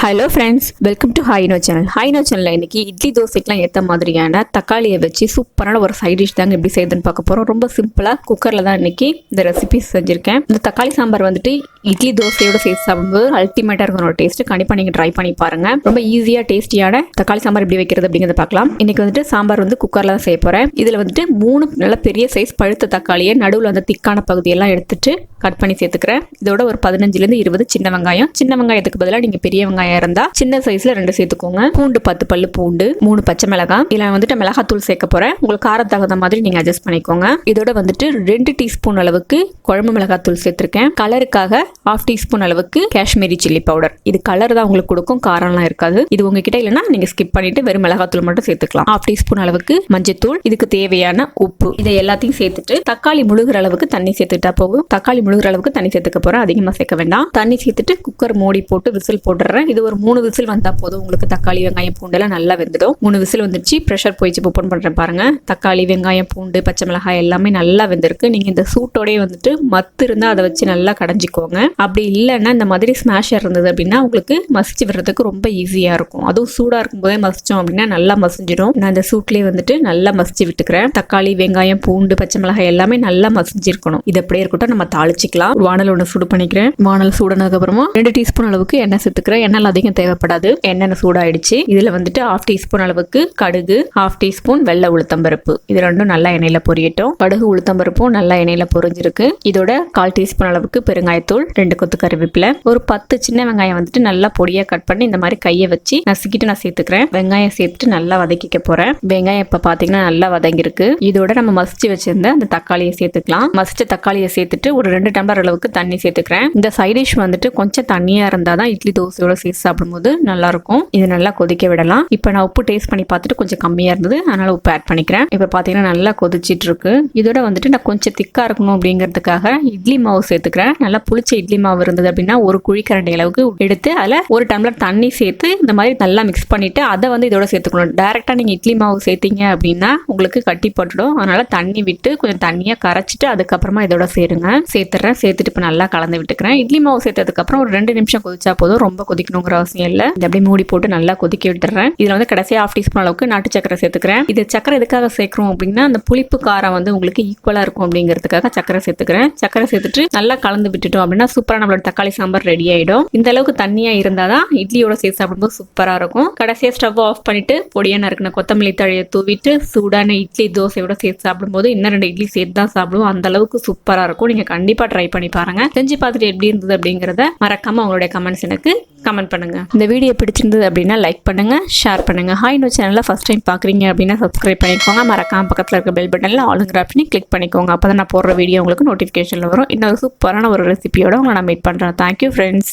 Hello friends welcome to ஹாய்னோ channel ஹாய்னோ சேனலில் இன்றைக்கி இட்லி தோசைக்கெலாம் ஏற்ற மாதிரியான தக்காளியை வச்சு சூப்பரான ஒரு சைட் டிஷ் தாங்க எப்படி செய்யுதுன்னு பார்க்க போகிறோம் ரொம்ப சிம்பிளாக குக்கரில் தான் இன்றைக்கி இந்த ரெசிபி செஞ்சுருக்கேன். இந்த தக்காளி சாம்பார் வந்துட்டு இட்லி தோசையோட சேர்த்து சாப்பிடும்போது அல்டிமேட்டாக இருக்கிற ஒரு டேஸ்ட் கண்டிப்பாக நீங்கள் ட்ரை பண்ணி பாருங்கள் ரொம்ப ஈஸியாக டேஸ்டியான தக்காளி சாம்பார் எப்படி வைக்கிறது அப்படிங்கிறத பார்க்கலாம். இன்றைக்கி வந்துட்டு சாம்பார் வந்து குக்கரில் தான் செய்ய போகிறேன் இதில் வந்துட்டு மூணு நல்ல பெரிய சைஸ் பழுத்த தக்காளியை நடுவில் அந்த திக்கான பகுதியெல்லாம் எடுத்துட்டு கட் பண்ணி சேர்த்துக்கிறேன். இதோட ஒரு பதினஞ்சுலேருந்து இருபது சின்ன வெங்காயம். சின்ன வெங்காயத்துக்கு பதிலாக நீங்கள் பெரிய வெங்காயம் இருந்தால் சின்ன சைஸில் ரெண்டு சேர்த்துக்கோங்க. பூண்டு பத்து பல்லு பூண்டு மூணு பச்சை மிளகாய். இதில் வந்துட்டு மிளகாத்தூள் சேர்க்க போகிறேன் உங்களுக்கு காரம் தகுந்த மாதிரி நீங்கள் அட்ஜஸ்ட் பண்ணிக்கோங்க. இதோட வந்துட்டு ரெண்டு டீஸ்பூன் அளவுக்கு குழம்பு மிளகாத்தூள் சேர்த்துருக்கேன். கலருக்காக ஹாஃப் டீஸ்பூன் அளவுக்கு காஷ்மீரி சில்லி பவுடர் இது கலர் தான் உங்களுக்கு கொடுக்கும். காரம்லாம் இருக்காது. இது உங்ககிட்ட இல்லைன்னா நீங்கள் ஸ்கிப் பண்ணிட்டு வெறும் மிளகாத்தூள் மட்டும் சேர்த்துக்கலாம். ஹாஃப் டீஸ்பூன் அளவுக்கு மஞ்சத்தூள். இதுக்கு தேவையான உப்பு. இதை எல்லாத்தையும் சேர்த்துட்டு தக்காளி முழுகிற அளவுக்கு தண்ணி சேர்த்துட்டா போகும் தக்காளி முழுகிற அளவுக்கு தண்ணி சேர்த்துக்க போறேன். அதிகமாக சேர்க்க வேண்டாம். தண்ணி சேர்த்துட்டு குக்கர் மூடி போட்டு விசில் போட்டுறேன். இது ஒரு மூணு விசில் வந்தால் போதும். உங்களுக்கு தக்காளி வெங்காயம் பூண்டெல்லாம் நல்லா வெந்துடும். மூணு விசில் வந்துருச்சு. ப்ரெஷர் போயிடுச்சு ஓப்பன் பண்ணுறேன் பாருங்கள் தக்காளி வெங்காயம் பூண்டு பச்சை மிளகாய் எல்லாமே நல்லா வெந்திருக்கு. நீங்கள் இந்த சூட்டோடய வந்துட்டு மத்து இருந்தால் அதை வச்சு நல்லா கடைஞ்சிக்கோங்க. அப்படி இல்லைன்னா இந்த மாதிரி ஸ்மாஷர் இருந்தது அப்படின்னா உங்களுக்கு மசிச்சு விடுறதுக்கு ரொம்ப ஈஸியாக இருக்கும். அதுவும் சூடாக இருக்கும்போதே மசிச்சோம் அப்படின்னா நல்லா மசிஞ்சிடும். நான் இந்த சூட்லேயே வந்துட்டு நல்லா மசிச்சு விட்டுக்கிறேன். தக்காளி வெங்காயம் பூண்டு பச்சை மிளகாய் எல்லாமே நல்லா மசிஞ்சிருக்கணும். இது அப்படியே இருக்கட்டும். நம்ம தாளிச்சிக்கலாம். வானல் ஒன்று சூடு பண்ணிக்கிறேன். வானல் சூடானதுக்கப்புறமா ரெண்டு டீஸ்பூன் அளவுக்கு எண்ணெய் சேர்த்துக்கிறேன். எண்ணெய் அதிகம் தேவைப்படாது. எண்ணெய் சூடாயிடுச்சு. இதுல வந்துட்டு ஹாஃப் டீஸ்பூன் அளவுக்கு கடுகு ஹாஃப் டீஸ்பூன் வெள்ளை உளுத்தம்பருப்பு இது ரெண்டும் நல்லா எண்ணெயில பொரியட்டும். கடுகு உளுத்தம்பருப்பும் நல்லா எண்ணெயில பொரிஞ்சிருக்கு. இதோட கால் டீஸ்பூன் அளவுக்கு பெருங்காயத்தூள் ரெண்டு கொத்து கருவேப்பிலை ஒரு பத்து சின்ன வெங்காயம் வந்துட்டு நல்லா பொடியா கட் பண்ணி இந்த மாதிரி கையை வச்சு நசுக்கிட்டு நான் சேர்த்துக்கிறேன். வெங்காயம் சேர்த்துட்டு நல்லா வதக்கிக்க போறேன். வெங்காயம் இப்ப பாத்தீங்கன்னா நல்லா வதங்கிருக்கு இதோட நம்ம மசிச்சு வச்சிருந்த அந்த தக்காளியை சேர்த்துக்கலாம். மசிச்ச தக்காளியை சேர்த்துட்டு ஒரு ரெண்டு டம்ளர் அளவுக்கு தண்ணி சேர்த்துக்கிறேன். இந்த சைடிஷ் வந்துட்டு கொஞ்சம் தண்ணியா இருந்தால் தான் இட்லி தோசையோட சேர்த்து சாப்பிடும்போது நல்லா இருக்கும் இது நல்லா கொதிக்க விடலாம். இப்போ நான் உப்பு டேஸ்ட் பண்ணி பார்த்துட்டு கொஞ்சம் கம்மியாக இருந்தது. அதனால உப்பு ஆட் பண்ணிக்கிறேன். இப்போ பார்த்தீங்கன்னா நல்லா கொதிச்சிட்டு இருக்கு இதோட வந்துட்டு நான் கொஞ்சம் திக்காக இருக்கணும் அப்படிங்கிறதுக்காக இட்லி மாவு சேர்த்துக்கிறேன். நல்லா புளிச்ச இட்லி மாவு இருந்தது அப்படின்னா ஒரு குழிக்கரண்டி அளவுக்கு எடுத்து அதில் ஒரு டம்ளர் தண்ணி சேர்த்து இந்த மாதிரி நல்லா மிக்ஸ் பண்ணிட்டு அதை வந்து இதோட சேர்த்துக்கணும். டேரெக்டாக நீங்கள் இட்லி மாவு சேர்த்தீங்க அப்படின்னா உங்களுக்கு கட்டி போட்டுடும். அதனால தண்ணி விட்டு கொஞ்சம் தண்ணியாக கரைச்சிட்டு அதுக்கப்புறமா இதோட சேருங்க. சேர்த்துறேன். சேர்த்துட்டு இப்போ நல்லா கலந்து விட்டுக்கிறேன். இட்லி மாவு சேர்த்ததுக்கப்புறம் ஒரு ரெண்டு நிமிஷம் கொதிச்சா போதும். ரொம்ப கொதிக்கணுங்கிற அவசியம் இல்லை. இது அப்படியே மூடி போட்டு நல்லா கொதிக்க விட்டுறேன். இதில் வந்து கடைசியாக ஹாஃப் டீஸ்பூன் அளவுக்கு நாட்டு சக்கரை சேர்த்துக்கிறேன். இது சக்கரை எதுக்காக சேர்க்குறோம் அப்படின்னா அந்த புளிப்பு காரம் வந்து உங்களுக்கு ஈக்குவலாக இருக்கும் அப்படிங்கிறதுக்காக சக்கரை சேர்த்துக்கிறேன். சக்கரை சேர்த்துட்டு நல்லா கலந்து விட்டுட்டோம் அப்படின்னா சூப்பராக நம்மளோட தக்காளி சாம்பார் ரெடி ஆயிடும். இந்த அளவுக்கு தண்ணியாக இருந்தால் தான் இட்லியோட சேர்த்து சாப்பிடும்போது சூப்பராக இருக்கும். கடைசியாக ஸ்டவ் ஆஃப் பண்ணிட்டு பொடியான நறுக்கின கொத்தமல்லி தழையை தூவிட்டு சூடான இட்லி தோசையோட சேர்த்து சாப்பிடும்போது இன்னும் ரெண்டு இட்லி சேர்த்து தான் சாப்பிடுவோம். அந்த அளவுக்கு சூப்பராக இருக்கும். நீங்கள் கண்டிப்பாக ட்ரை பண்ணி பாருங்க. செஞ்சு பார்த்துட்டு எப்படி இருந்தது அப்படிங்கிறத மறக்காம உங்களுடைய கமெண்ட்ஸ் எனக்கு கமெண்ட் பண்ணுங்கள் இந்த வீடியோ பிடிச்சிருந்தது அப்படின்னா லைக் பண்ணுங்க ஷேர் பண்ணுங்க. ஹாய் நோ சேனலில் ஃபஸ்ட் டைம் பார்க்குறீங்க அப்படின்னா சப்ஸ்கிரைப் பண்ணிக்கோங்க. மறக்காம பக்கத்தில் இருக்க பெல் பட்டனில் ஆளுங்கிற ஆப்ஷனி கிளிக் பண்ணிக்கோங்க. அப்போ தான் நான் போடுற வீடியோ உங்களுக்கு நோட்டிஃபிகேஷனில் வரும். இன்னொரு சூப்பரான ஒரு ரெசிபியோட உங்களை நான் மீட் பண்ணுறேன் தேங்க்யூ ஃப்ரெண்ட்ஸ்